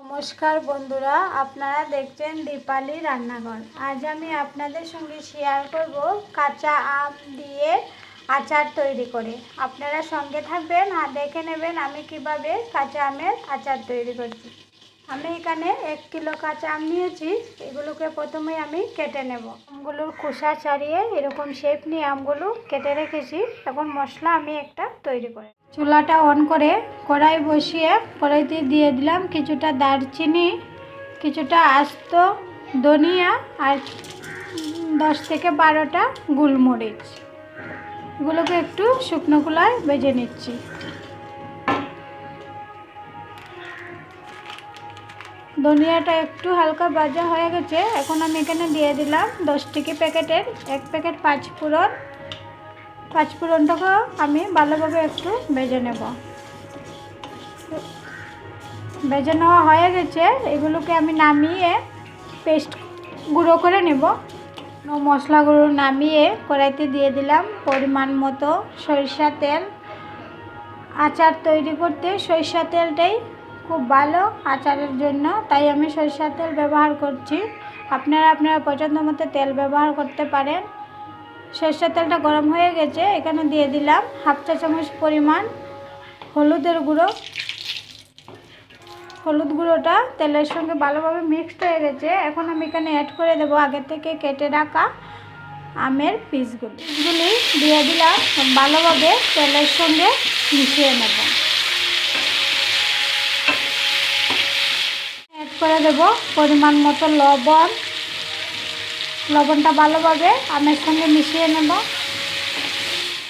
নমস্কার বন্ধুরা, আপনারা দেখছেন দীপালি রান্নাঘর। আজ আমি আপনাদের সঙ্গে শেয়ার করব কাঁচা আম দিয়ে আচার তৈরি করে। আপনারা সঙ্গে থাকবেন আর দেখে নেবেন আমি কীভাবে কাঁচা আমের আচার তৈরি করছি। আমি এখানে এক কিলো কাঁচা আম নিয়েছি, এগুলোকে প্রথমে আমি কেটে নেব। আমগুলোর খোসা ছাড়িয়ে এরকম শেপ নিয়ে আমগুলো কেটে রেখেছি। এখন মশলা আমি একটা তৈরি করে চুলাটা অন করে কড়াই বসিয়ে কড়াইতে দিয়ে দিলাম কিছুটা দারচিনি, কিছুটা আস্ত ধনিয়া আর দশ থেকে বারোটা গোলমরিচ। এগুলোকে একটু শুকনো কুলায় বেজে নিচ্ছি। ধনিয়াটা একটু হালকা ভাজা হয়ে গেছে, এখন আমি এখানে দিয়ে দিলাম দশ টিকি প্যাকেটের, এক প্যাকেট পাঁচ ফোড়ন পাঁচ ফোড়নটাকেও আমি ভালোভাবে একটু ভেজে নেব। ভেজে নেওয়া হয়ে গেছে, এগুলোকে আমি নামিয়ে পেস্ট গুঁড়ো করে নেব। মশলাগুলো নামিয়ে কড়াইতে দিয়ে দিলাম পরিমাণ মতো সরিষা তেল। আচার তৈরি করতে সরিষা তেলটাই খুব ভালো আচারের জন্য, তাই আমি সরিষার তেল ব্যবহার করছি। আপনারা আপনারা পছন্দ মতো তেল ব্যবহার করতে পারেন। সরিষার তেলটা গরম হয়ে গেছে, এখানে দিয়ে দিলাম হাফ চা চামচ পরিমাণ হলুদের গুঁড়ো। হলুদ গুঁড়োটা তেলের সঙ্গে ভালোভাবে মিক্সড হয়ে গেছে। এখন আমি এখানে অ্যাড করে দেবো আগে থেকে কেটে রাখা আমের পিসগুলি। পিসগুলি দিয়ে দিলাম, ভালোভাবে তেলের সঙ্গে মিশিয়ে নেব। অ্যাড করে দেব পরিমাণ মতো লবণ লবণটা ভালোভাবে আমের সঙ্গে মিশিয়ে নেব।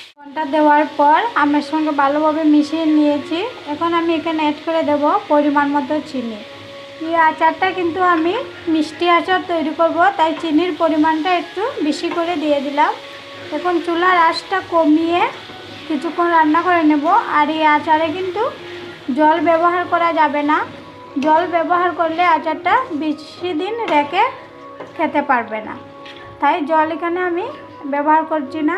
লবণটা দেওয়ার পর আমের সঙ্গে ভালোভাবে মিশিয়ে নিয়েছি। এখন আমি এখানে অ্যাড করে দেব পরিমাণ মতো চিনি। এই আচারটা কিন্তু আমি মিষ্টি আচার তৈরি করব, তাই চিনির পরিমাণটা একটু বেশি করে দিয়ে দিলাম। এখন চুলার আঁচটা কমিয়ে কিছুক্ষণ রান্না করে নেব। আর এই আচারে কিন্তু জল ব্যবহার করা যাবে না। জল ব্যবহার করলে আচারটা বেশি দিন রেখে খেতে পারবে না। তাই জল এখানে আমি ব্যবহার করছি না।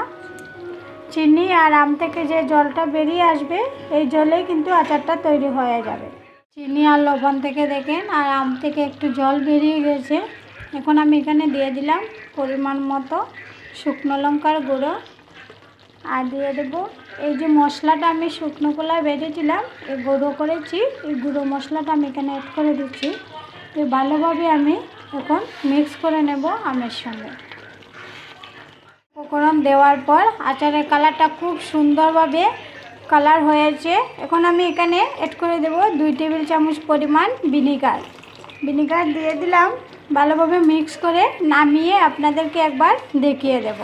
চিনি আর আম থেকে যে জলটা বেরিয়ে আসবে, এই জলেই কিন্তু আচারটা তৈরি হয়ে যাবে। চিনি আর লবণ থেকে দেখেন, আর আম থেকে একটু জল বেরিয়ে গেছে। এখন আমি এখানে দিয়ে দিলাম পরিমাণ মতো শুকনো লঙ্কার গুঁড়ো। আর দিয়ে দেবো, এই যে মশলাটা আমি শুকনো কলায় বেঁধেছিলাম এই গুঁড়ো করেছি, এই গুঁড়ো মশলাটা আমি এখানে অ্যাড করে দিচ্ছি। ভালোভাবে আমি এখন মিক্স করে নেব আমের সঙ্গে। উপকরণ দেওয়ার পর আচারের কালারটা খুব সুন্দরভাবে কালার হয়েছে। এখন আমি এখানে এড করে দেব দুই টেবিল চামচ পরিমাণ ভিনিগার ভিনিগার দিয়ে দিলাম, ভালোভাবে মিক্স করে নামিয়ে আপনাদেরকে একবার দেখিয়ে দেব।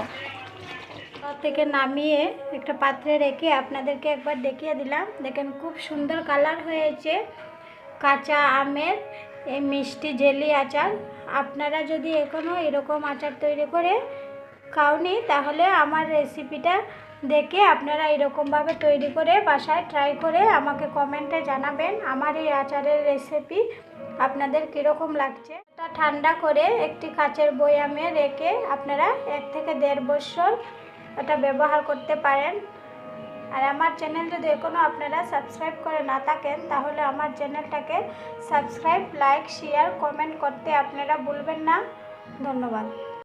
থেকে নামিয়ে একটা পাত্রে রেখে আপনাদেরকে একবার দেখিয়ে দিলাম। দেখেন খুব সুন্দর কালার হয়েছে। কাঁচা আমের এই মিষ্টি জেলি আচার। আপনারা যদি এখনও এরকম আচার তৈরি করে খাওনি, তাহলে আমার রেসিপিটা দেখে আপনারা এরকমভাবে তৈরি করে বাসায় ট্রাই করে আমাকে কমেন্টে জানাবেন আমার এই আচারের রেসিপি আপনাদের কীরকম লাগছে। এটা ঠান্ডা করে একটি কাচের বয়ামে রেখে আপনারা এক থেকে দেড় বছর এটা ব্যবহার করতে পারেন। আর আমার চ্যানেল যদি এখনও আপনারা সাবস্ক্রাইব করে না থাকেন, তাহলে আমার চ্যানেলটাকে সাবস্ক্রাইব লাইক শেয়ার কমেন্ট করতে আপনারা ভুলবেন না। ধন্যবাদ।